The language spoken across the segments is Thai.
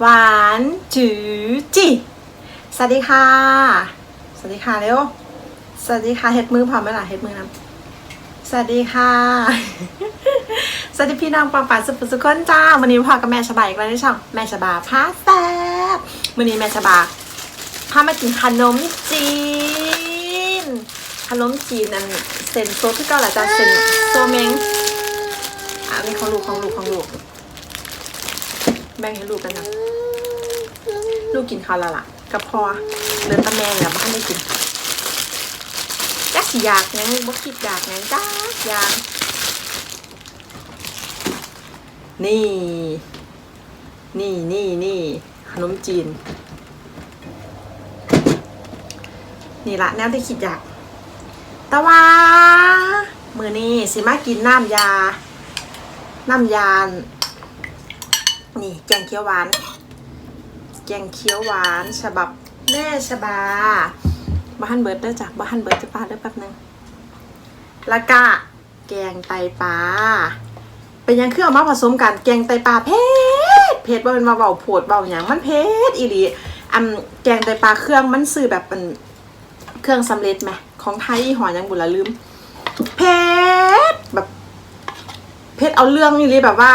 หวานจือจีสวัสดีค่ะ สวัสดีค่ะเร็ว สวัสดีค่ะเฮ็ดมือพร้อมไหมล่ะเฮ็ดมือน้ำสวัสดีค่ะ สวัสดีพี่น้องปังปังสุขสุขคนจ้าวันนี้พ่อกับแม่สบายอีกแล้วในช่องแม่สบาพาแซ่บวันนี้แม่สบาพามากินขนมจีน ขนมจีนนั่นเซนโซที่เกาหลีจ้าเซนโซเมงอะนี่ของลูกของลูกของลูก แบ่งให้ลูกกันนะลูกกินข้าวละล่ะกับพอเดินตะแมงแล้วบ้านได้กินจักสิอยากหยังบ่คิดอยากหยังจ้าอยาก นี่ นี่นี่นี่ขนมจีน นี่ละแนวที่คิดอยากต่ว่ามือนี้สิมากินน้ำยา น้ำยา นี่แกงเขียวหวาน แกงเขียวหวานฉบับแม่ชบาบ้านเบิร์ดเด้อจ้ะบ้านเบิร์ดจะปาเด้อแป๊บนึงล้วก็แกงไตปลาเป็นยังเครื่องมาผสมกันแกงไตปลาเผ็ดเผ็ดว่าเป็นมาเบาโผดเบาอย่างมันเผ็ดอีหลีอันแกงไตปลาเครื่องมันซื้อแบบเป็นเครื่องสำเร็จไหมของไทยหอยังบุละลืมเผ็ดแบบเผ็ดเอาเรื่องอีหลีแบบว่า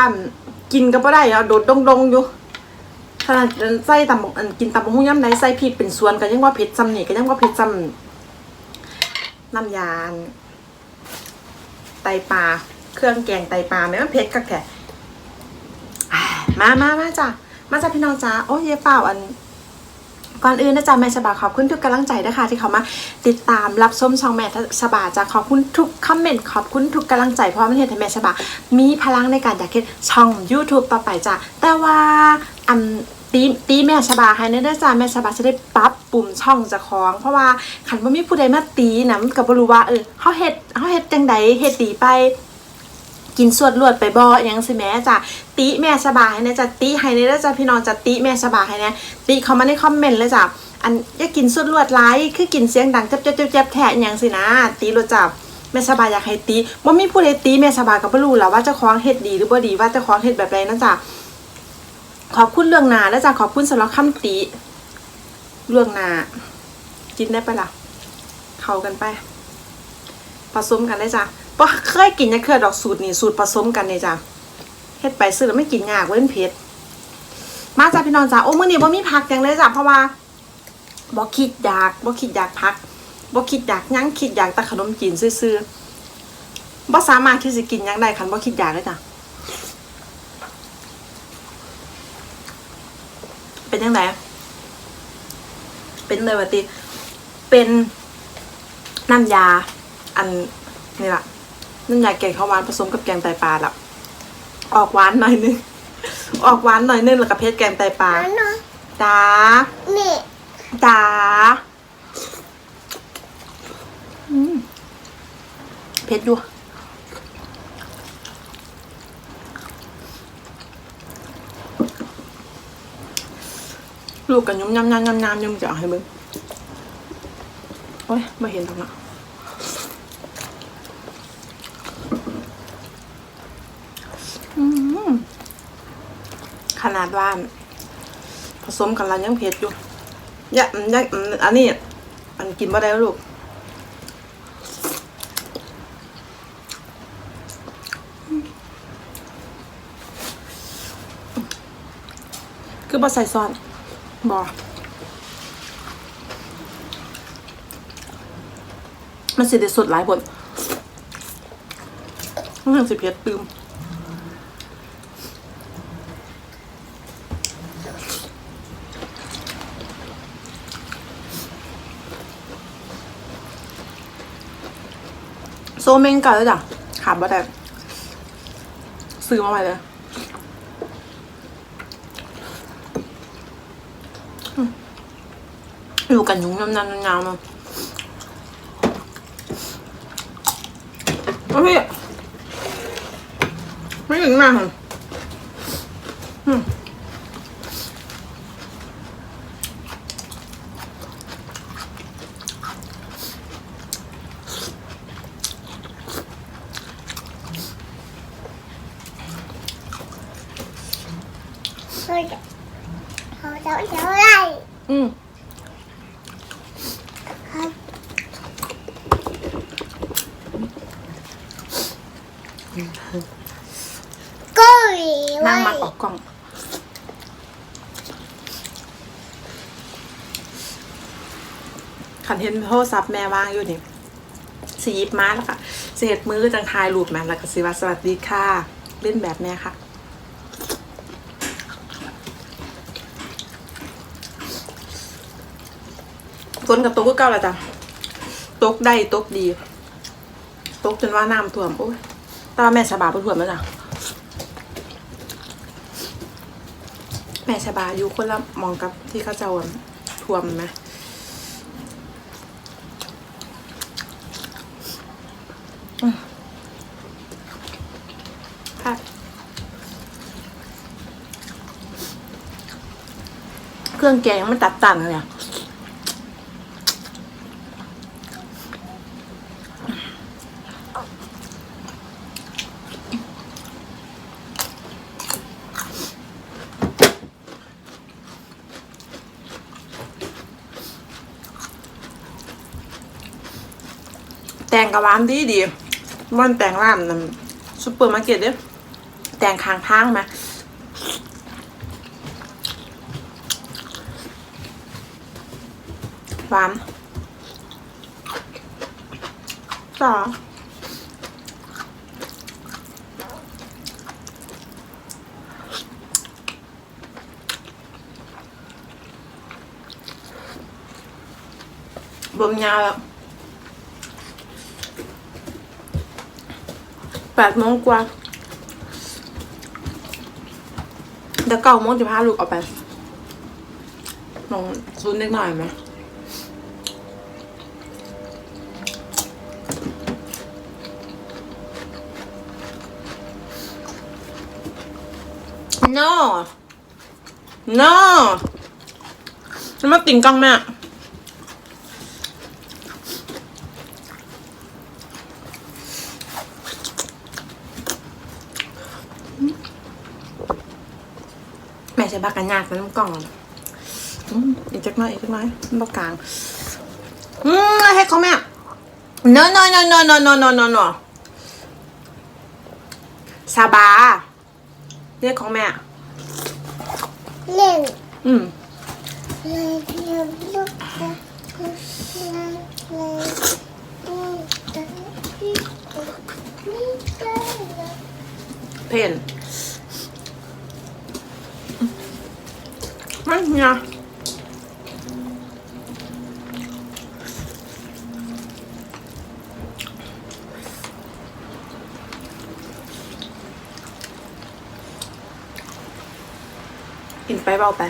กินก็บ่ได้เอะโดดดงดงๆอยู่ขนาดใส่ตำบกอันกินตำบักหุ่งย่ำไหนใส่พริกเป็นส่วนก็ยังว่าเผ็ดซ้ำนี่ก็ยังว่าเผ็ดซ้ำน้ำยาไตปลาเครื่องแกงไตปลาแม่มันเผ็ดกักแท้อ่มามามาจ้ะมาจ้ะพี่น้องจ้าโอ้ยเย่เปล่าอัน ก่อนอื่นนะจ๊ะแม่ชบาขอบคุณทุกกำลังใจนะคะที่เขามาติดตามรับชมช่องแม่ชบาจ้ะขอบคุณทุกคอมเมนต์ขอบคุณทุกกำลังใจเพราะมันเห็นให้แม่ชบามีพลังในการอยากเห็นช่อง YouTube ต่อไปจ้ะแต่ว่าอันตีตีแม่ชบาให้เนเด้อจ้ะแม่ชบาจะได้ปรับปุ่มช่องจะคล้อง เพราะว่าขันว่ามีผู้ใดมาตีนะมันก็บ่รู้ว่าเออเฮาเฮ็ดเฮาเฮ็ดจังใดเฮ็ดตีไป กินสวดลวดไปบ่อยังสิแม่จ้ะติแม่สบายนะจ้ะติให้เนี่ยจ้ะพี่น้องจะติแม่สบายให้นะติเขามาในคอมเมนต์เลยจ้ะอันอยากกินสวดลวดไลค์คือกินเสียงดังจับจับจับจับแทะยังสินะติรถจ้ะแม่สบายอยากให้ติว่ามีผู้ใดติแม่สบายก็บ่รู้แล้วว่าเจ้าของเฮ็ดดีหรือบ่ดีว่าเจ้าของเฮ็ดแบบไรนะจ้ะขอบคุณเรื่องนาแล้วจ้ะขอบคุณสำหรับคำติเรื่องนากินได้ไปล่ะ เข้ากันไปผสมกันได้จ้ะ บ่เคยกินยังเคยดอกสูตรนี่สูตรผสมกันเนี่ยจ้ะเฮ็ดไปซื้อแล้วไม่กินยากเว้นเผ็ดมาจ้ะพี่น้องจ้ะโอ้มื้อนี้บ่มีผักจังเลยจ้ะเพราะว่าบ่คิดอยากบ่คิดอยากพักบ่คิดอยากยังคิดอยากแต่ขนมจีนซื่อๆบ่สามารถที่จะกินยังได้คันบ่คิดอยากเลยจ้ะเป็นจังไดเป็นเลยว่าติเป็นน้ำยาอันนี่แหละ น้ำยาแกงข้าวหวานผสมกับแกงไตปลาละออกหวานหน่อยนึง ออกหวานหน่อยนึงแล้วกับเพชรแกงไตปลาจ้านี่จ้าเพชรอยู่ลูกกันยุ่มยำยำยำยำยุ่มจะเอาให้มึงโอ้ยไม่เห็นตรงนั้น อืม ขนาดว่าผสมกันแล้วยังเผ็ดอยู่ยะยะอันนี้อันกินบ่ได้ลูกคือบ่ใส่ซอสบ่มันสิได้สดหลายบนมันถึงสิเผ็ดตืม โซเมงกันแล้วจ้ะขาดบ่แต่ซื้อมาใหม่เลยอยู่กันยุงน้ำน้ำน้ำน้ำมาโอ้พี่ไม่ถึงนากค่ะอืม เฮ้ยเขาจะเท่าไหรอืมครับก็หวีไว้นั่งมาออกกล่อง ขันเห็นโทรศัพท์แม่ว่างอยู่นี่สียิบมาแล้วค่ะเศษมือจังทายรูปแม่แล้วก็สิว่าสวัสดีค่ะ เล่นแบบแม่ค่ะ ฝนกับตกก็เก่าแล้วจ้ะตกได้ตกดี ตกจนว่าน้ำท่วมโอ้ยแตว่าแม่สบายไปท่วมแล้วจ้ะแม่ชบาอยู่คนละมองกับที่เขาเจ้าท่วมไหมอืมค่ะเครื่องแกงมันตัดตันเลยอะ แต่งกะวานดีดีมันแต่งร้านนซุปเปอร์มาร์เก็ตเด้อแต่งข้างทางไหมหวานต่อบ่มยาวแล้ว แปดโมงกว่าเดี๋ยวเก้าโมงจะพาลูกออกไปลองซุนเล็กหน่อยไหม no no จะมาติ่งกล้องแม่ แม่ใช้บากันยากเป็นน้ำกล่องอืมอีกจักหน้อยอีกจักหน้อยมันบอกกลางอืมให้เขาแม่ no no no no no no no no no ซาบาเรียกของแม่ เล่น อืมเล่นเล่นลูกเล่นเล่นเล่นเล่นเล่นเล่นเล่น เพ นมันเนี่ยกินไปเบาไป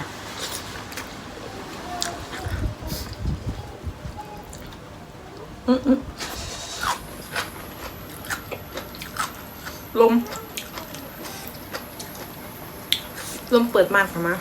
อืมอืมลม ลมเปิดมากค่ะมา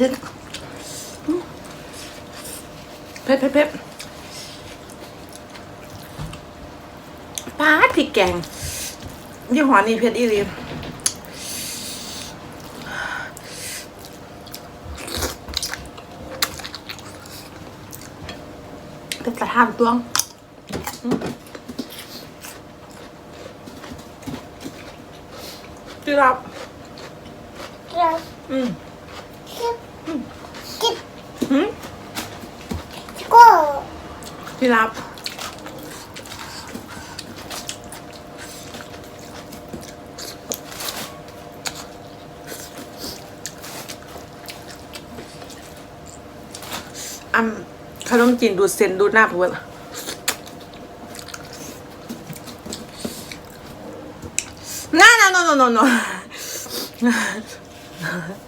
เผ็ดอืมเผ็ดเผ็ดเผ็ดปาดพริกแกงยี่ห้อนี้เผ็ดอีหลีเป็นกระทานตวงอืมที่รับเราอืม คิดคิดหืมก็ที่รับอ่ำขนมจีนดูดเส้นดูดหน้าเพื่อนน่า no no no no no ไม่เอา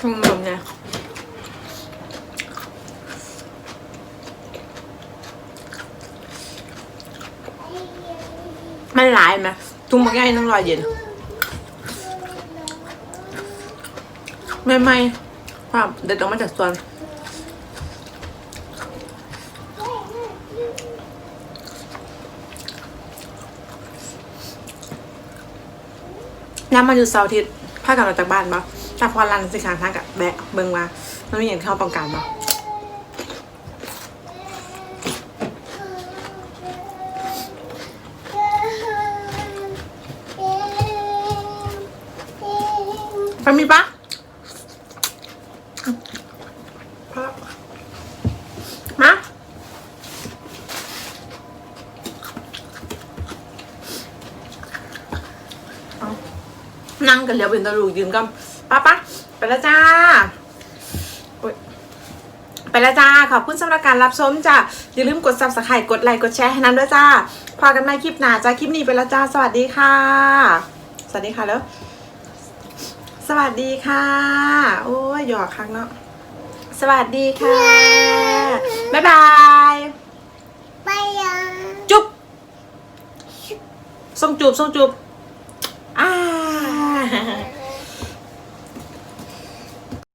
กอันน่อยูซึกละเผ็ดอืมเนี้ยมันหลายไหมจุ่มบักใหญ่น้ำลอยเย็น ไม่ไม่ภาพเด็ดออกมาจากส่วนน้ำมาอยู่เสาร์อาทิตย์พากันออกจากบ้านปะ จากพอรันสิขาทางกับแบะเบิ่งมามันมีอย่างที่เขาต้องการปะไปมีปะมานั่งกันแล้วเป็นตะลูกยืนกัน ป้าป้าไปแล้วจ้าโอ๊ยไปแล้วจ้า ขอบคุณสำหรับการรับชมจ้าอย่าลืมกด subscribe กดไลค์กดแชร์ให้นั้นด้วยจ้า พอกันใหม่คลิปหน้าจ้าคลิปนี้ไปแล้วจ้า สวัสดีค่ะ สวัสดีค่ะแล้วสวัสดีค่ะ โอ้ยหยอกครั้งเนาะสวัสดีค่ะ บ๊ายบายไปยังจุ๊บส่งจูบส่งจูบ